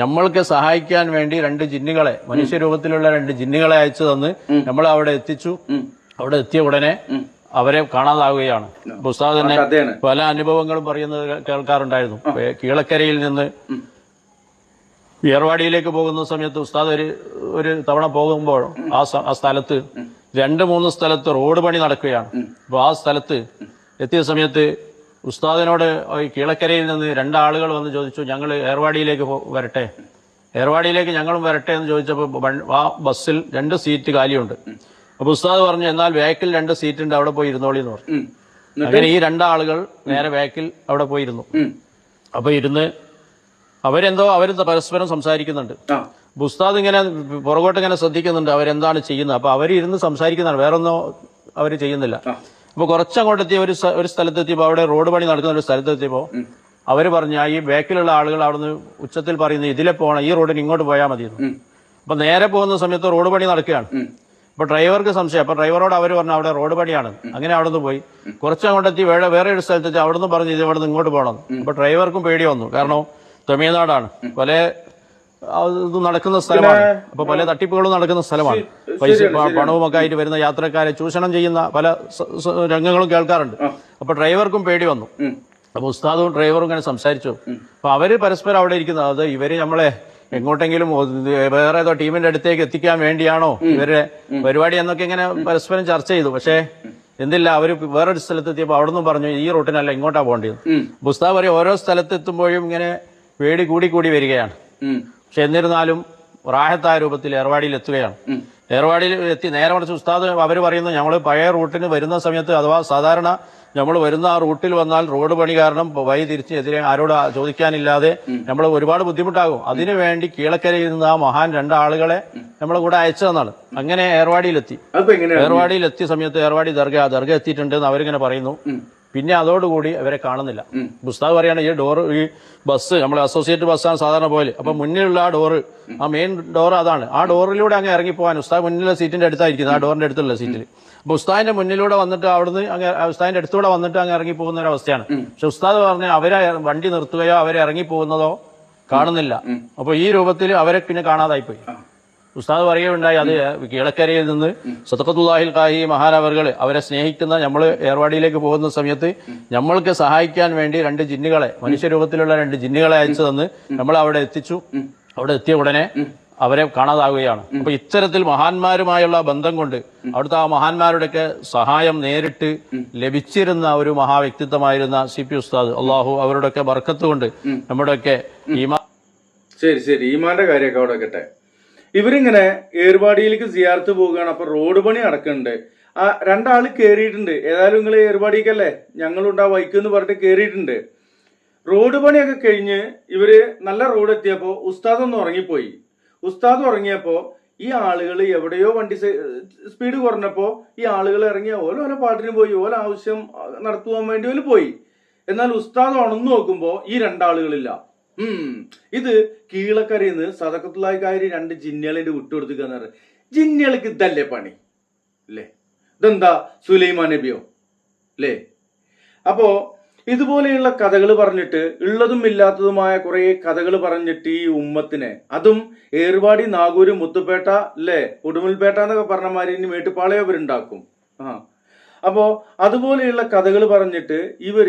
നമ്മൾക്ക് സഹായിക്കാൻ വേണ്ടി രണ്ട് ജിന്നുകളെ മനുഷ്യരൂപത്തിലുള്ള രണ്ട് ജിന്നുകളെ അയച്ചു തന്ന് നമ്മൾ അവിടെ എത്തിച്ചു. അവിടെ എത്തിയ ഉടനെ അവരെ കാണാതാവുകയാണ്. പുസ്തകം ഉസ്താദ് തന്നെ പല അനുഭവങ്ങളും പറയുന്നത് കേൾക്കാറുണ്ടായിരുന്നു. കീളക്കരയിൽ കീഴക്കരയിൽ നിന്ന് വിയർവാടിയിലേക്ക് പോകുന്ന സമയത്ത് ഉസ്താദ് ഒരു ഒരു തവണ പോകുമ്പോൾ ആ ആ സ്ഥലത്ത് രണ്ട് മൂന്ന് സ്ഥലത്ത് റോഡ് പണി നടക്കുകയാണ്. അപ്പോൾ ആ സ്ഥലത്ത് എത്തിയ സമയത്ത് ഉസ്താദിനോട് ഈ കീളക്കരയിൽ നിന്ന് രണ്ടാളുകൾ വന്ന് ചോദിച്ചു ഞങ്ങൾ ഏർവാടിയിലേക്ക് വരട്ടെ. ഏർവാടിയിലേക്ക് ഞങ്ങളും വരട്ടെ എന്ന് ചോദിച്ചപ്പോൾ ആ ബസ്സിൽ രണ്ട് സീറ്റ് കാലിയുണ്ട്. അപ്പൊ ഉസ്താദ് പറഞ്ഞു എന്നാൽ വേക്കിൽ രണ്ട് സീറ്റ് ഉണ്ട് അവിടെ പോയി ഇരുന്നോളി എന്ന് പറഞ്ഞു. അങ്ങനെ ഈ രണ്ടാളുകൾ നേരെ വേക്കിൽ അവിടെ പോയിരുന്നു. അപ്പൊ ഇരുന്ന് അവരെന്തോ അവർ പരസ്പരം സംസാരിക്കുന്നുണ്ട്. ഉസ്താദ് ഇങ്ങനെ പുറകോട്ട് ഇങ്ങനെ ശ്രദ്ധിക്കുന്നുണ്ട് അവരെന്താണ് ചെയ്യുന്നത്. അപ്പൊ അവർ ഇരുന്ന് സംസാരിക്കുന്നതാണ് വേറൊന്നും അവർ ചെയ്യുന്നില്ല. ആ. അപ്പൊ കുറച്ചങ്ങോട്ട് എത്തിയ ഒരു ഒരു സ്ഥലത്തെത്തിയപ്പോൾ അവിടെ റോഡ് പണി നടക്കുന്ന ഒരു സ്ഥലത്തെത്തിയപ്പോൾ അവർ പറഞ്ഞു ഈ ബാക്കിലുള്ള ആളുകൾ അവിടുന്ന് ഉച്ചത്തിൽ പറയുന്നത് ഇതിലെ പോകണം ഈ റോഡിന് ഇങ്ങോട്ട് പോയാൽ മതി. അപ്പൊ നേരെ പോകുന്ന സമയത്ത് റോഡ് പണി നടക്കുകയാണ്. അപ്പോൾ അപ്പൊ ഡ്രൈവർക്ക് സംശയം. അപ്പൊ ഡ്രൈവറോട് അവർ പറഞ്ഞു അവിടെ റോഡ് പണിയാണ്. അങ്ങനെ അവിടെ നിന്ന് പോയി കുറച്ചങ്ങോട്ടെത്തി വേറെ വേറെ ഒരു സ്ഥലത്തെത്തി. അവിടെ നിന്ന് പറഞ്ഞു ഇത് ഇവിടെ നിന്ന് ഇങ്ങോട്ട് പോകണം അപ്പൊ ഡ്രൈവർക്കും പേടി വന്നു. കാരണം തമിഴ്നാടാണ്. പല ഇത് നടക്കുന്ന സ്ഥലമാണ്. അപ്പൊ പല തട്ടിപ്പുകളും നടക്കുന്ന സ്ഥലമാണ്. പൈസ പണവുമൊക്കെ പണവും ഒക്കെ ആയിട്ട് വരുന്ന യാത്രക്കാരെ ചൂഷണം ചെയ്യുന്ന പല രംഗങ്ങളും കേൾക്കാറുണ്ട്. അപ്പൊ ഡ്രൈവർക്കും പേടി വന്നു. അപ്പൊ ഉസ്താദും ഡ്രൈവറും ഇങ്ങനെ സംസാരിച്ചു. അപ്പൊ അവർ പരസ്പരം അവിടെ ഇരിക്കുന്നത് അത് ഇവർ നമ്മളെ എങ്ങോട്ടെങ്കിലും വേറെ ഏതോ ടീമിന്റെ അടുത്തേക്ക് എത്തിക്കാൻ വേണ്ടിയാണോ ഇവരുടെ പരിപാടി എന്നൊക്കെ ഇങ്ങനെ പരസ്പരം ചർച്ച ചെയ്തു. പക്ഷേ എന്തില്ല അവർ വേറൊരു സ്ഥലത്തെത്തിയപ്പോൾ അവിടെ നിന്നും പറഞ്ഞു ഈ റൂട്ടിനല്ല ഇങ്ങോട്ടാ പോകേണ്ടത്. ഉസ്താദ് പറയും ഓരോ സ്ഥലത്തെത്തുമ്പോഴും ഇങ്ങനെ പേടി കൂടി കൂടി വരികയാണ്. പക്ഷെ എന്നിരുന്നാലും റാഹത്തായ രൂപത്തിൽ ഏർവാടിയിൽ എത്തുകയാണ്. ഏർവാടിയിൽ എത്തി നേരെ മറിച്ച് ഉസ്താദ് അവർ പറയുന്നത് ഞങ്ങൾ പഴയ റൂട്ടിന് വരുന്ന സമയത്ത് അഥവാ സാധാരണ നമ്മൾ വരുന്ന ആ റൂട്ടിൽ വന്നാൽ റോഡ് പണി കാരണം വഴി തിരിച്ച് എതിരെ ആരോട് ചോദിക്കാനില്ലാതെ നമ്മൾ ഒരുപാട് ബുദ്ധിമുട്ടാകും. അതിനുവേണ്ടി കീളക്കരയിൽ കീഴക്കരയിൽ നിന്ന് ആ മഹാൻ രണ്ടാളുകളെ നമ്മളെ കൂടെ അയച്ചതെന്നാണ്. അങ്ങനെ ഏർവാടിയിലെത്തി. ഏർവാടിയിലെത്തിയ സമയത്ത് ഏർവാടി ദർഗ ദർഗ എത്തിയിട്ടുണ്ട് എന്ന് അവരിങ്ങനെ പറയുന്നു. പിന്നെ അതോടുകൂടി അവരെ കാണുന്നില്ല. ഉസ്താദ് പറയാണ് ഈ ഡോറ് ഈ ബസ് നമ്മൾ അസോസിയേറ്റ് ബസ്സാണ് സാധാരണ പോലെ അപ്പൊ മുന്നിലുള്ള ആ ഡോറ് ആ മെയിൻ ഡോർ അതാണ്. ആ ഡോറിലൂടെ അങ്ങ് ഇറങ്ങി പോകാൻ ഉസ്താദ് മുന്നിലെ സീറ്റിന്റെ അടുത്തായിരിക്കും ആ ഡോറിന്റെ അടുത്തുള്ള സീറ്റിൽ അപ്പൊ ഉസ്താദിന്റെ മുന്നിലൂടെ വന്നിട്ട് അവിടുന്ന് അങ്ങ് ഉസ്താദിന്റെ അടുത്തൂടെ വന്നിട്ട് അങ്ങ് ഇറങ്ങി പോകുന്ന ഒരു അവസ്ഥയാണ്. പക്ഷെ ഉസ്താദ് പറഞ്ഞ അവരെ വണ്ടി നിർത്തുകയോ അവരെ ഇറങ്ങി പോകുന്നതോ കാണുന്നില്ല. അപ്പൊ ഈ രൂപത്തിൽ അവരെ പിന്നെ കാണാതായിപ്പോയി. ഉസ്താദ് പറയുകയുണ്ടായി അത് കിഴക്കരയിൽ നിന്ന് സത്തഖത്തുല്ലാഹിൽ കാഹി മഹാനവറുകൾ അവരെ സ്നേഹിക്കുന്ന നമ്മൾ ഏർവാടിയിലേക്ക് പോകുന്ന സമയത്ത് നമ്മൾക്ക് സഹായിക്കാൻ വേണ്ടി രണ്ട് ജിന്നുകളെ മനുഷ്യരൂപത്തിലുള്ള രണ്ട് ജിന്നുകളെ അയച്ചു തന്ന് നമ്മൾ അവിടെ എത്തിച്ചു. അവിടെ എത്തിയ ഉടനെ അവരെ കാണാതാവുകയാണ്. അപ്പൊ ഇത്തരത്തിൽ മഹാന്മാരുമായുള്ള ബന്ധം കൊണ്ട് അവിടുത്തെ ആ മഹാന്മാരുടെയൊക്കെ സഹായം നേരിട്ട് ലഭിച്ചിരുന്ന ഒരു മഹാവ്യക്തിത്വമായിരുന്ന സി പി ഉസ്താദ്. അള്ളാഹു അവരുടെയൊക്കെ ബർക്കത്ത് കൊണ്ട് നമ്മുടെയൊക്കെ ഈമാ ശരി ശരി. ഈമാന്റെ കാര്യമൊക്കെ അവിടെ ഇവരിങ്ങനെ ഏർവാടിയിലേക്ക് സിയാർത്ത് പോവുകയാണ്. അപ്പൊ റോഡ് പണി നടക്കുന്നുണ്ട്. ആ രണ്ടാൾ കയറിയിട്ടുണ്ട് ഏതായാലും നിങ്ങൾ ഏർവാടിക്കല്ലേ? ഞങ്ങളുണ്ട് ആ വൈക്ക് എന്ന് പറഞ്ഞിട്ട് കയറിയിട്ടുണ്ട് റോഡ് പണിയൊക്കെ കഴിഞ്ഞ് ഇവർ നല്ല റോഡ് എത്തിയപ്പോ ഉസ്താദ് ഒന്ന് ഉറങ്ങിപ്പോയി. ഉസ്താദ് ഉറങ്ങിയപ്പോ ഈ ആളുകൾ എവിടെയോ വണ്ടി സ്പീഡ് കുറഞ്ഞപ്പോ ഈ ആളുകൾ ഇറങ്ങിയ ഓരോ ഓരോ പാട്ടിന് പോയി ഓരോ ആവശ്യം നടത്തുവാൻ വേണ്ടി പോയി. എന്നാൽ ഉസ്താദ് ഉണർന്നു നോക്കുമ്പോ ഈ രണ്ടാളുകളില്ല. ഇത് കീഴക്കരയിൽ നിന്ന് സദക്കത്തുള്ളായി കാര്യം രണ്ട് ജിന്നുകളിന്റെ വിട്ടുകൊടുത്തുക ജിന്നുകൾക്ക് ഇതല്ലേ പണി? അല്ലേ ഇതെന്താ സുലൈമാൻ നബിയോ? അല്ലേ അപ്പോ ഇതുപോലെയുള്ള കഥകൾ പറഞ്ഞിട്ട് ഉള്ളതും ഇല്ലാത്തതുമായ കുറെ കഥകൾ പറഞ്ഞിട്ട് ഈ ഉമ്മത്തിനെ. അതും ഏർവാടി നാഗൂര് മുത്തുപേട്ട അല്ലേ ഉടുമൽപേട്ട എന്നൊക്കെ പറഞ്ഞമാരി ഇനി മേട്ടുപ്പാളയം അവരുണ്ടാക്കും. ആ അപ്പോ അതുപോലെയുള്ള കഥകൾ പറഞ്ഞിട്ട് ഇവർ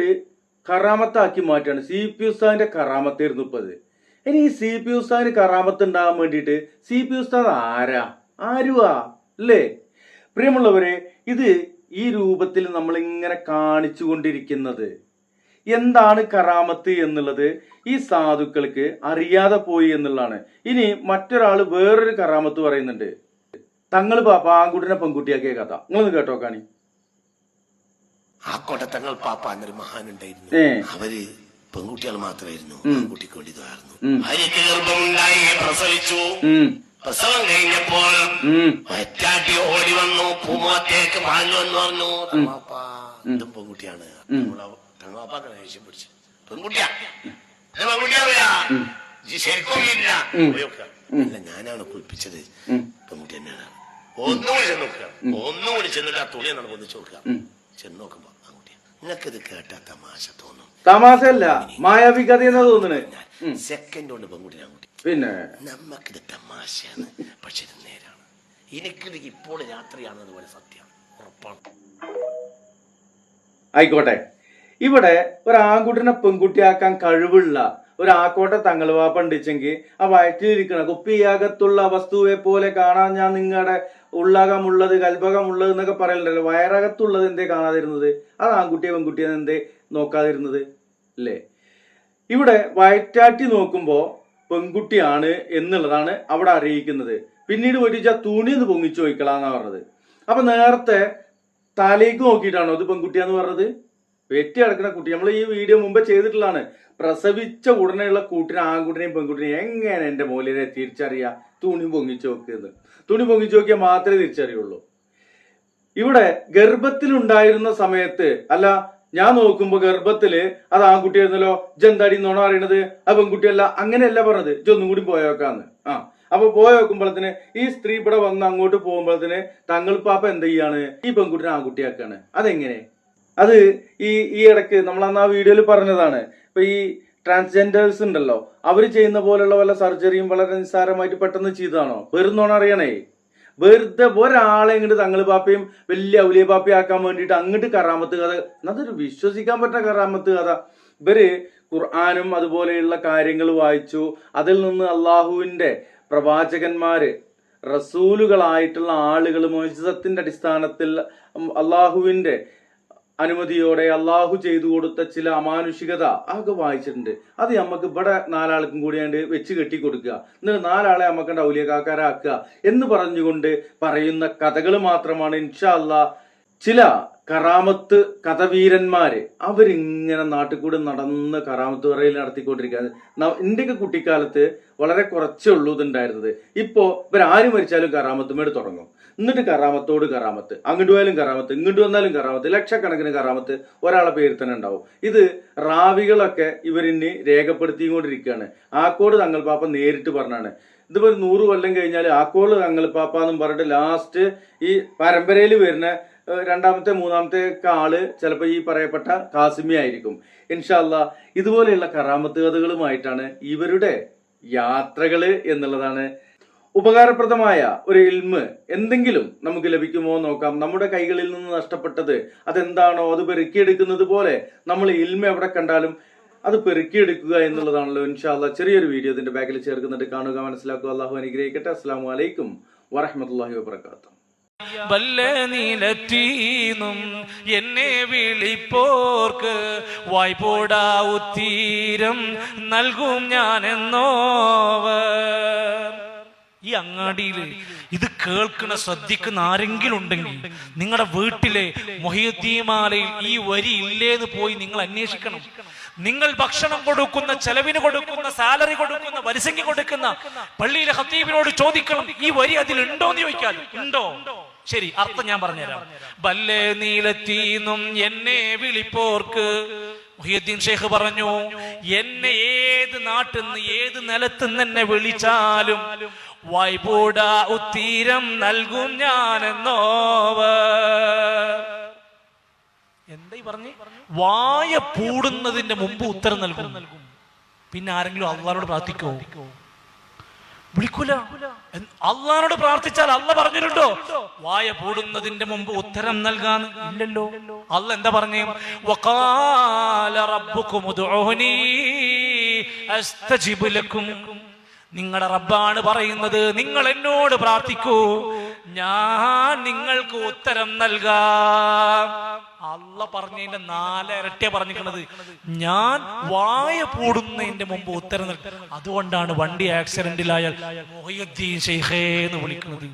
കറാമത്താക്കി മാറ്റാണ്. സി പി ഉസ്താദിന്റെ കറാമത്തായിരുന്നു ഇപ്പൊ അത് ഇനി ഈ സി പി ഉസ്താദിന് കറാമത്ത് ഉണ്ടാകാൻ വേണ്ടിയിട്ട് സി പി ഉസ്താദ് ആരാ? ആരുവാ? അല്ലേ? പ്രിയമുള്ളവരെ ഇത് ഈ രൂപത്തിൽ നമ്മൾ ഇങ്ങനെ കാണിച്ചു കൊണ്ടിരിക്കുന്നത് എന്താണ് കറാമത്ത് എന്നുള്ളത് ഈ സാധുക്കൾക്ക് അറിയാതെ പോയി എന്നുള്ളതാണ്. ഇനി മറ്റൊരാൾ വേറൊരു കറാമത്ത് പറയുന്നുണ്ട്. തങ്ങൾ പാങ്കുട്ടിനെ പെൺകുട്ടിയാക്കിയ കഥ. നിങ്ങളൊന്ന് കേട്ടോ കാണി ആ കൊടത്തങ്ങൾ പാപ്പ എന്നൊരു മഹാനുണ്ടായിരുന്നു. ഉണ്ടായിരുന്നു അവർ പെൺകുട്ടികൾ മാത്രമായിരുന്നു. ആൺകുട്ടിക്ക് വേണ്ടി ഇതായിരുന്നു. ഭാര്യക്ക് ഗർഭമുണ്ടായി പ്രസവിച്ചു. പ്രസവം കഴിഞ്ഞപ്പോൾ മറ്റാട്ടി ഓടി വന്നു പൂമാത്തേക്ക് പാഞ്ഞു എന്ന് പറഞ്ഞു. തങ്ങാപ്പ എന്തും പെൺകുട്ടിയാണ്. തങ്ങാപ്പാക്ക് ദേഷ്യം പിടിച്ചു. പെൺകുട്ടിയാ. ഇത് പെൺകുട്ടിയാവില്ല ഇജ്ജ് ശരിക്കും ഇല്ല. അല്ല ഞാനാണ് കുളിപ്പിച്ചത്. പെൺകുട്ടി തന്നെയാണ്. ഒന്നുകൂടി ചെന്ന് നോക്കുക ഒന്നുകൂടി ചെന്നിട്ട് ആ തുണി നടന്നു നോക്കുക ചെന്ന് നോക്കുമ്പോ നിനക്കിത് കേട്ടാ തമാശ തോന്നും. തമാശല്ല മായാവി കഥ എന്നാ തോന്നണേ സെക്കൻഡ് കൊണ്ട് പെൺകുട്ടി ആൺകുട്ടി പിന്നെ? നമുക്കിത് തമാശയാണ് പക്ഷെ ഇത് നേരാണ്. എനിക്കിത് ഇപ്പോൾ രാത്രിയാണെന്നത് പോലെ സത്യമാണ് ഉറപ്പാണ്. ആയിക്കോട്ടെ. ഇവിടെ ഒരു ആൺകുട്ടിനെ പെൺകുട്ടിയാക്കാൻ കഴിവുള്ള ഒരു ആക്കോട്ട തങ്ങളുവാപ്പ ഉണ്ടിച്ചെങ്കിൽ ആ വയറ്റിലിരിക്കണ കുപ്പിയകത്തുള്ള വസ്തുവെ പോലെ കാണാൻ ഞാൻ നിങ്ങളുടെ ഉള്ളകമുള്ളത് കൽഭകമുള്ളത് എന്നൊക്കെ പറയലുണ്ടല്ലോ. വയറകത്തുള്ളത് എന്തേ കാണാതിരുന്നത്? അത് ആൺകുട്ടിയെ പെൺകുട്ടിയെ എന്തേ നോക്കാതിരുന്നത്? അല്ലേ? ഇവിടെ വയറ്റാറ്റി നോക്കുമ്പോ പെൺകുട്ടിയാണ് എന്നുള്ളതാണ് അവിടെ അറിയിക്കുന്നത്. പിന്നീട് പോയിട്ട് തുണി ഒന്ന് പൊങ്ങിച്ചു ചോദിക്കലാന്നാ പറഞ്ഞത്. അപ്പൊ നേരത്തെ തലേക്ക് നോക്കിയിട്ടാണോ അത് പെൺകുട്ടിയാന്ന് പറഞ്ഞത്? വെറ്റി കിടക്കുന്ന കുട്ടി. നമ്മൾ ഈ വീഡിയോ മുമ്പ് ചെയ്തിട്ടുള്ളതാണ്. പ്രസവിച്ച ഉടനെയുള്ള കൂട്ടിനെ ആൺകുട്ടിനെയും പെൺകുട്ടിനെയും എങ്ങനെ എന്റെ മോലിനെ തിരിച്ചറിയാ? തുണി പൊങ്ങിച്ചു നോക്കിയത്. തുണി പൊങ്ങിച്ചു നോക്കിയാൽ മാത്രമേ തിരിച്ചറിയുള്ളൂ. ഇവിടെ ഗർഭത്തിലുണ്ടായിരുന്ന സമയത്ത് അല്ല ഞാൻ നോക്കുമ്പോ ഗർഭത്തിൽ അത് ആൺകുട്ടിയായിരുന്നല്ലോ ജന്താടി എന്നോണോ അറിയണത് ആ പെൺകുട്ടിയല്ല അങ്ങനെയല്ല പറഞ്ഞത്. ഇജൊന്നും കൂടി പോയേക്കാന്ന് ആ അപ്പൊ പോയി നോക്കുമ്പോഴത്തിന് ഈ സ്ത്രീ ഇവിടെ വന്ന് അങ്ങോട്ട് പോകുമ്പോഴത്തിന് തങ്ങൾ പാപ്പ എന്ത് ചെയ്യാണ്? ഈ പെൺകുട്ടിനെ ആൺകുട്ടിയാക്കാണ്. അതെങ്ങനെ? അത് ഈ ഈ ഇടയ്ക്ക് നമ്മൾ അന്ന് ആ വീഡിയോയിൽ പറഞ്ഞതാണ്. ഇപ്പൊ ഈ ട്രാൻസ്ജെൻഡേഴ്സ് ഉണ്ടല്ലോ അവർ ചെയ്യുന്ന പോലുള്ള വല്ല സർജറിയും വളരെ നിസ്സാരമായിട്ട് പെട്ടെന്ന് ചെയ്തതാണോ? വെറുന്നോണം അറിയണേ. വെറുതെ ഒരാളെ ഇങ്ങോട്ട് തങ്ങൾ പാപ്പയും വലിയ ഔലിയ ആക്കാൻ വേണ്ടിയിട്ട് അങ്ങോട്ട് കറാമത്ത് കഥ. അതൊരു വിശ്വസിക്കാൻ പറ്റുന്ന കറാമത്ത് കഥ. ഇവർ ഖുർആാനും അതുപോലെയുള്ള കാര്യങ്ങൾ വായിച്ചു. അതിൽ നിന്ന് അള്ളാഹുവിന്റെ പ്രവാചകന്മാര് റസൂലുകളായിട്ടുള്ള ആളുകൾ മോചിതത്തിന്റെ അടിസ്ഥാനത്തിൽ അള്ളാഹുവിന്റെ അനുമതിയോടെ അള്ളാഹു ചെയ്തു കൊടുത്ത ചില അമാനുഷികത അതൊക്കെ വായിച്ചിട്ടുണ്ട്. അത് നമുക്ക് ഇവിടെ നാലാൾക്കും കൂടി ആണ്ട് വെച്ച് കെട്ടി കൊടുക്കുക. എന്നിട്ട് നാലാളെ നമുക്ക് ഔലിയക്കാക്കാരാക്കുക എന്ന് പറഞ്ഞുകൊണ്ട് പറയുന്ന കഥകൾ മാത്രമാണ് ഇൻഷാ അല്ലാ ചില കറാമത്ത് കഥവീരന്മാര്. അവരിങ്ങനെ നാട്ടിൽ കൂടെ നടന്ന് കറാമത്ത് പറയിൽ നടത്തിക്കൊണ്ടിരിക്കുകയാണ് എന്റെയൊക്കെ കുട്ടിക്കാലത്ത് വളരെ കുറച്ചേ ഉള്ളൂ ഇതുണ്ടായിരുന്നത്. ഇപ്പോ ഇവരാര് മരിച്ചാലും കറാമത്തുമേട് തുടങ്ങും. എന്നിട്ട് കറാമത്തോട് കറാമത്ത് അങ്ങോട്ട് പോയാലും കറാമത്ത് ഇങ്ങോട്ട് വന്നാലും കറാമത്ത് ലക്ഷക്കണക്കിന് കറാമത്ത് ഒരാളെ പേര് തന്നെ ഉണ്ടാവും. ഇത് റാവികളൊക്കെ ഇവരിന് രേഖപ്പെടുത്തിക്കൊണ്ടിരിക്കുകയാണ് ആക്കോട് തങ്ങൾ പാപ്പ നേരിട്ട് പറഞ്ഞാണ്. ഇതിപ്പോ ഒരു നൂറ് കൊല്ലം കഴിഞ്ഞാൽ ആക്കോട് തങ്ങൾ പാപ്പ എന്നും പറഞ്ഞിട്ട് ലാസ്റ്റ് ഈ പരമ്പരയിൽ വരുന്ന രണ്ടാമത്തെ മൂന്നാമത്തെ ഒക്കെ ആൾ ചിലപ്പോൾ ഈ പറയപ്പെട്ട കാസിമി ആയിരിക്കും. ഇൻഷാല്ല ഇതുപോലെയുള്ള കറാമത്ത് കഥകളുമായിട്ടാണ് ഇവരുടെ യാത്രകൾ എന്നുള്ളതാണ് ഉപകാരപ്രദമായ ഒരു ഇൽമ്. എന്തെങ്കിലും നമുക്ക് ലഭിക്കുമോ നോക്കാം. നമ്മുടെ കൈകളിൽ നിന്ന് നഷ്ടപ്പെട്ടത് അതെന്താണോ അത് പെറുക്കിയെടുക്കുന്നത് പോലെ നമ്മൾ ഇൽമ എവിടെ കണ്ടാലും അത് പെറുക്കിയെടുക്കുക എന്നുള്ളതാണല്ലോ ഇൻഷാല്ല ചെറിയൊരു വീഡിയോ ഇതിന്റെ ബാക്കിൽ ചേർക്കുന്നുണ്ട്. കാണുക മനസ്സിലാക്കുക. അള്ളാഹു അനുഗ്രഹിക്കട്ടെ. അസ്സാം വലൈക്കും വറഹമത്തല്ലാഹി വാബർക്കാത്തു വല്ല നീലറ്റീന്നും എന്നെ വിളിപ്പോർക്ക് വായ്പോടാ ഉത്തീരം നൽകും എന്നോവ ഈ അങ്ങാടിയിൽ ഇത് കേൾക്കുന്ന ശ്രദ്ധിക്കുന്ന ആരെങ്കിലും ഉണ്ടെങ്കിൽ നിങ്ങളുടെ വീട്ടിലെ മൊഹിയുദ്ദീമാലയിൽ ഈ വരി ഇല്ലേന്ന് പോയി നിങ്ങൾ അന്വേഷിക്കണം. നിങ്ങൾ ഭക്ഷണം കൊടുക്കുന്ന ചെലവിന് കൊടുക്കുന്ന സാലറി കൊടുക്കുന്ന പരിസംഖ്യ കൊടുക്കുന്ന പള്ളിയിലെ ഹത്തീബിനോട് ചോദിക്കണം ഈ വരി അതിൽ ഉണ്ടോ എന്ന് ചോദിക്കാൻ ഉണ്ടോ? ശരി അർത്ഥം ഞാൻ പറഞ്ഞുതരാം. ബല്ലേ നീലത്തീന്നും എന്നെ വിളിപ്പോർക്ക്? മുഹിയുദ്ദീൻ ഷേഖ് പറഞ്ഞു എന്നെ ഏത് നാട്ടിൽ നിന്ന് ഏത് നിലത്തുനിന്ന് എന്നെ വിളിച്ചാലും വൈബൂട ഉത്തീരം നൽകും ഞാനെന്നോവ എന്തായി പറഞ്ഞു? വായ പൂടുന്നതിന്റെ മുമ്പ് ഉത്തരം നൽകും. പിന്നെ ആരെങ്കിലും അള്ളാരോട് പ്രാർത്ഥിക്കോ? വിളിക്കൂല. അള്ളഹാനോട് അള്ളാനോട് പ്രാർത്ഥിച്ചാൽ അല്ല പറഞ്ഞിട്ടുണ്ടോ? വായ പൂടുന്നതിന്റെ മുമ്പ് ഉത്തരം നൽകാൻ. ഇല്ലല്ലോ. അല്ല എന്താ പറഞ്ഞു? നിങ്ങളുടെ റബ്ബാണ് പറയുന്നത്. നിങ്ങൾ എന്നോട് പ്രാർത്ഥിക്കൂ. ഞാൻ നിങ്ങൾക്ക് ഉത്തരം നൽകാം. അല്ല പറഞ്ഞതിന്റെ നാലരട്ടിയ പറഞ്ഞിരിക്കുന്നത് ഞാൻ വായ പൂടുന്നതിന്റെ മുമ്പ് ഉത്തരം അതുകൊണ്ടാണ് വണ്ടി ആക്സിഡന്റിലായാൽ എന്ന് വിളിക്കുന്നത്.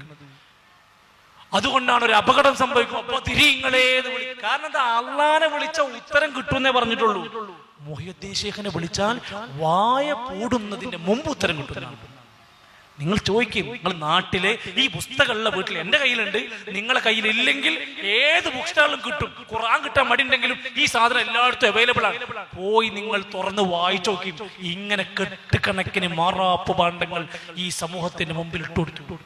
അതുകൊണ്ടാണ് ഒരു അപകടം സംഭവിക്കും. അപ്പൊ തിരിങ്ങളേ എന്ന് വിളിക്കും കാരണം എന്താ? അള്ളാനെ വിളിച്ച ഉത്തരം കിട്ടുമെന്നേ പറഞ്ഞിട്ടുള്ളൂ. മൊഹിയുദ്ദീൻ ഷെയ്ഖിനെ വിളിച്ചാൽ വായ പൂടുന്നതിന്റെ മുമ്പ് ഉത്തരം കിട്ടുന്നതാണ് നിങ്ങൾ ചോദിക്കും നിങ്ങൾ നാട്ടിലെ ഈ പുസ്തകമുള്ള വീട്ടിൽ എന്റെ കയ്യിലുണ്ട്? നിങ്ങളെ കയ്യിലില്ലെങ്കിൽ ഏത് സ്റ്റാളിലും കിട്ടും? ഖുറാൻ കിട്ടാൻ മടിയുണ്ടെങ്കിലും ഈ സാധനം എല്ലായിടത്തും അവൈലബിൾ ആണ്. പോയി നിങ്ങൾ തുറന്ന് വായിച്ചു നോക്കി. ഇങ്ങനെ കെട്ടുകണക്കിന് മാറാപ്പ് പാണ്ഡങ്ങൾ ഈ സമൂഹത്തിന്റെ മുമ്പിൽ ഇട്ടുകൊടുത്തു.